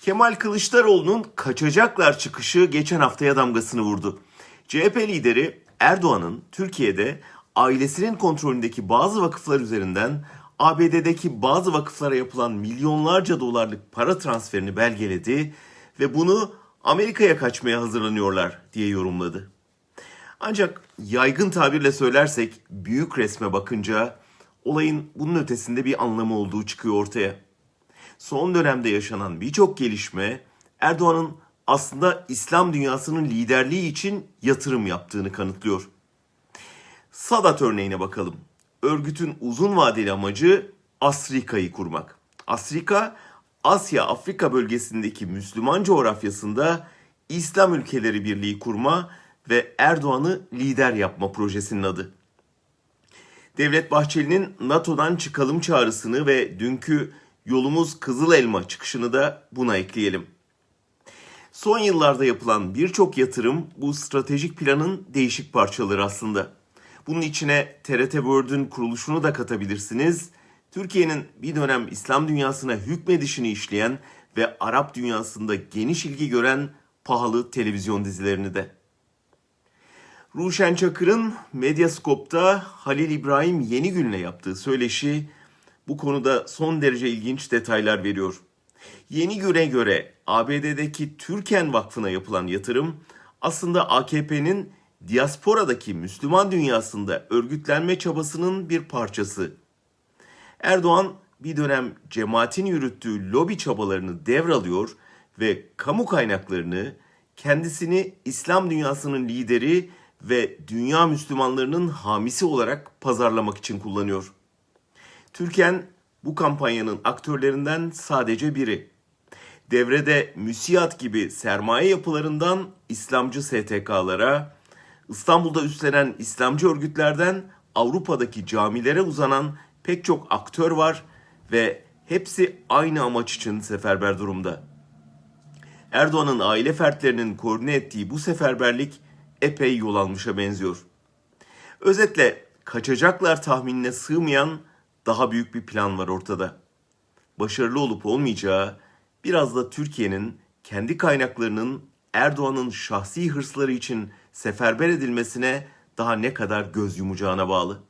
Kemal Kılıçdaroğlu'nun kaçacaklar çıkışı geçen haftaya damgasını vurdu. CHP lideri Erdoğan'ın Türkiye'de ailesinin kontrolündeki bazı vakıflar üzerinden ABD'deki bazı vakıflara yapılan milyonlarca dolarlık para transferini belgeledi ve bunu Amerika'ya kaçmaya hazırlanıyorlar diye yorumladı. Ancak yaygın tabirle söylersek büyük resme bakınca olayın bunun ötesinde bir anlamı olduğu çıkıyor ortaya. Son dönemde yaşanan birçok gelişme Erdoğan'ın aslında İslam dünyasının liderliği için yatırım yaptığını kanıtlıyor. Sadat örneğine bakalım. Örgütün uzun vadeli amacı Asrika'yı kurmak. Asrika, Asya-Afrika bölgesindeki Müslüman coğrafyasında İslam ülkeleri birliği kurma ve Erdoğan'ı lider yapma projesinin adı. Devlet Bahçeli'nin NATO'dan çıkalım çağrısını ve dünkü yolumuz Kızıl Elma çıkışını da buna ekleyelim. Son yıllarda yapılan birçok yatırım bu stratejik planın değişik parçaları aslında. Bunun içine TRT World'ün kuruluşunu da katabilirsiniz. Türkiye'nin bir dönem İslam dünyasına hükmedişini işleyen ve Arap dünyasında geniş ilgi gören pahalı televizyon dizilerini de. Ruşen Çakır'ın Medyascope'da Halil İbrahim Yenigül'le yaptığı söyleşi bu konuda son derece ilginç detaylar veriyor. Yenigül'e göre ABD'deki Türken Vakfı'na yapılan yatırım aslında AKP'nin diasporadaki Müslüman dünyasında örgütlenme çabasının bir parçası. Erdoğan bir dönem cemaatin yürüttüğü lobi çabalarını devralıyor ve kamu kaynaklarını kendisini İslam dünyasının lideri ve dünya Müslümanlarının hamisi olarak pazarlamak için kullanıyor. Türken bu kampanyanın aktörlerinden sadece biri. Devrede müsiyat gibi sermaye yapılarından İslamcı STK'lara, İstanbul'da üstlenen İslamcı örgütlerden Avrupa'daki camilere uzanan pek çok aktör var ve hepsi aynı amaç için seferber durumda. Erdoğan'ın aile fertlerinin koordine ettiği bu seferberlik epey yol almışa benziyor. Özetle kaçacaklar tahminine sığmayan daha büyük bir plan var ortada. Başarılı olup olmayacağı biraz da Türkiye'nin kendi kaynaklarının Erdoğan'ın şahsi hırsları için seferber edilmesine daha ne kadar göz yumacağına bağlı.